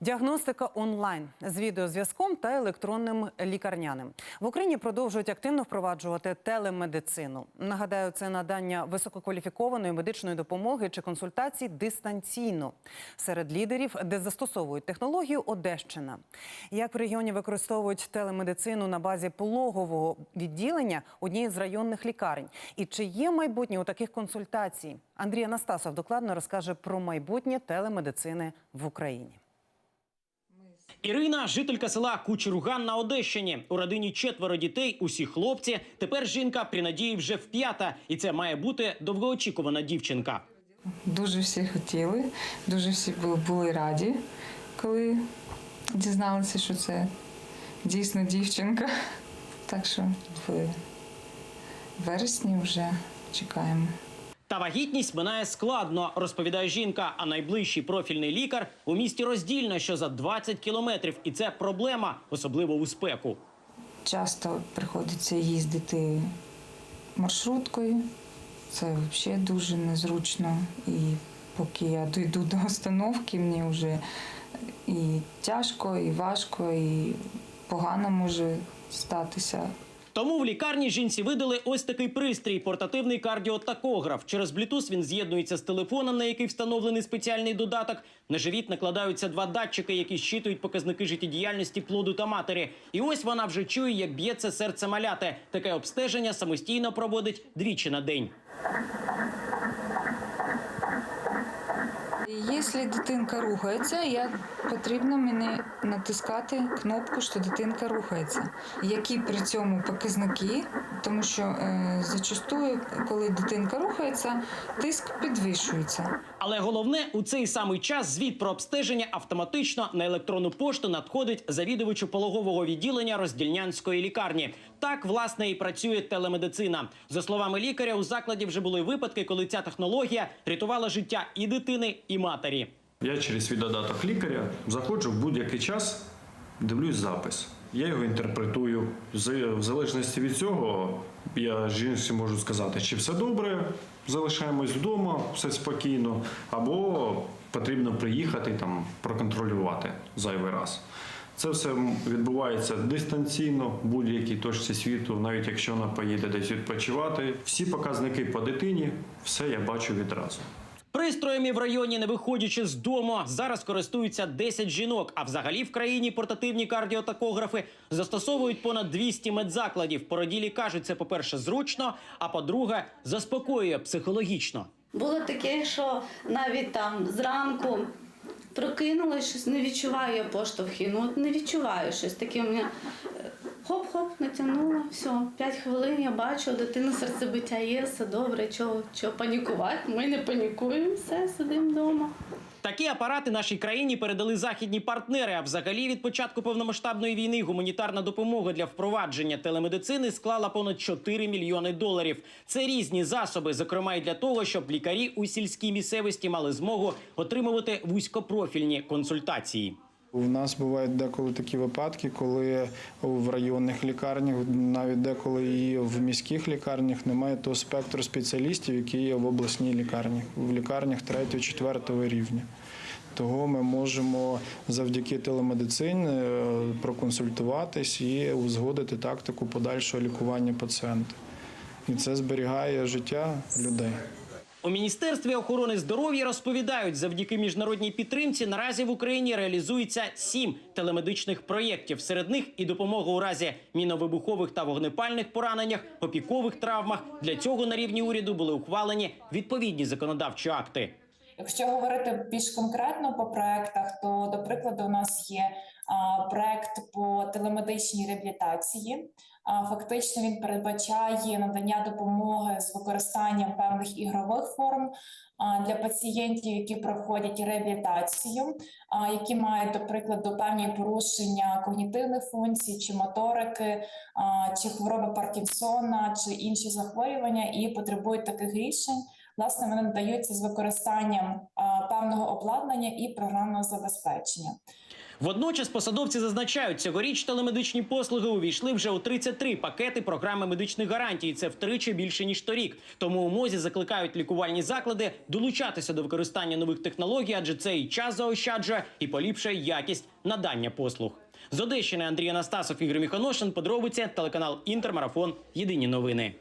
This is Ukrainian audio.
Діагностика онлайн з відеозв'язком та електронним лікарняним в Україні продовжують активно впроваджувати телемедицину. Нагадаю, це надання висококваліфікованої медичної допомоги чи консультацій дистанційно серед лідерів, де застосовують технологію Одещина. Як в регіоні використовують телемедицину на базі пологового відділення однієї з районних лікарень, і чи є майбутнє у таких консультацій? Андрій Анастасов докладно розкаже про майбутнє телемедицини в Україні. Ірина, жителька села Кучеруган на Одещині. У родині четверо дітей, усі хлопці. Тепер жінка при надії вже вп'ята, і це має бути довгоочікувана дівчинка. Дуже всі хотіли, дуже всі були, раді, коли дізналися, що це дійсно дівчинка. Так що в вересні вже чекаємо. Та вагітність минає складно, розповідає жінка. А найближчий профільний лікар у місті роздільно, що за 20 кілометрів, і це проблема, особливо у спеку. Часто приходиться їздити маршруткою. Це взагалі дуже незручно. І поки я дійду до остановки, мені вже і тяжко, і важко, і погано може статися. Тому в лікарні жінці видали ось такий пристрій портативний кардіотакограф. Через Bluetooth він з'єднується з телефоном, на який встановлений спеціальний додаток. На живіт накладаються два датчики, які щитують показники життєдіяльності плоду та матері. І ось вона вже чує, як б'ється серце маляти. Таке обстеження самостійно проводить двічі на день. Якщо дитинка рухається, я потрібно мені натискати кнопку, що дитинка рухається. Які при цьому показники, тому що е, зачастую, коли дитинка рухається, тиск підвищується. Але головне у цей самий час звіт про обстеження автоматично на електронну пошту надходить завідувачу пологового відділення роздільнянської лікарні. Так власне і працює телемедицина. За словами лікаря, у закладі вже були випадки, коли ця технологія рятувала життя і дитини, і матері. Я через свій додаток лікаря заходжу в будь-який час, дивлюсь запис. Я його інтерпретую. В залежності від цього я жінці можу сказати, чи все добре, залишаємось вдома, все спокійно, або потрібно приїхати там проконтролювати зайвий раз. Це все відбувається дистанційно в будь-якій точці світу, навіть якщо вона поїде десь відпочивати. Всі показники по дитині, все я бачу відразу. Пристроями в районі, не виходячи з дому, зараз користуються 10 жінок. А взагалі в країні портативні кардіотакографи застосовують понад 200 медзакладів. Породілі кажуть, це по-перше, зручно, а по-друге, заспокоює психологічно. Було таке, що навіть там зранку прокинулась, щось не відчуваю я поштовхи. Ну от не відчуваю щось таке. У мене хоп-хоп, натягнула, все, 5 хвилин я бачу, дитина серцебиття є, все добре, чого, чого панікувати. Ми не панікуємо, все, сидимо вдома. Такі апарати нашій країні передали західні партнери. А взагалі від початку повномасштабної війни гуманітарна допомога для впровадження телемедицини склала понад 4 мільйони доларів. Це різні засоби, зокрема й для того, щоб лікарі у сільській місцевості мали змогу отримувати вузькопрофільні консультації. У нас бувають деколи такі випадки, коли в районних лікарнях, навіть деколи і в міських лікарнях немає того спектру спеціалістів, які є в обласній лікарні, в лікарнях 3-4 рівня. Того ми можемо завдяки телемедицині е, проконсультуватись і узгодити тактику подальшого лікування пацієнта. І це зберігає життя людей. У міністерстві охорони здоров'я розповідають, завдяки міжнародній підтримці наразі в Україні реалізується сім телемедичних проєктів. Серед них і допомога у разі міновибухових та вогнепальних пораненнях, опікових травмах. Для цього на рівні уряду були ухвалені відповідні законодавчі акти. Якщо говорити більш конкретно по проектах, то до прикладу, у нас є проект по телемедичній реабілітації. Фактично він передбачає надання допомоги з використанням певних ігрових форм для пацієнтів, які проходять реабілітацію, які мають, до прикладу, певні порушення когнітивних функцій чи моторики, чи хвороби Паркінсона, чи інші захворювання, і потребують таких рішень. Власне, вони надаються з використанням певного обладнання і програмного забезпечення. Водночас посадовці зазначають, цьогоріч телемедичні послуги увійшли вже у 33 пакети програми медичних гарантій. Це втричі більше ніж торік. Тому у мозі закликають лікувальні заклади долучатися до використання нових технологій, адже це і час заощаджує, і поліпшує якість надання послуг. З Одещини Андрій Анастасов, Ігор Міхоношин. Подробиці телеканал Інтермарафон. Єдині новини.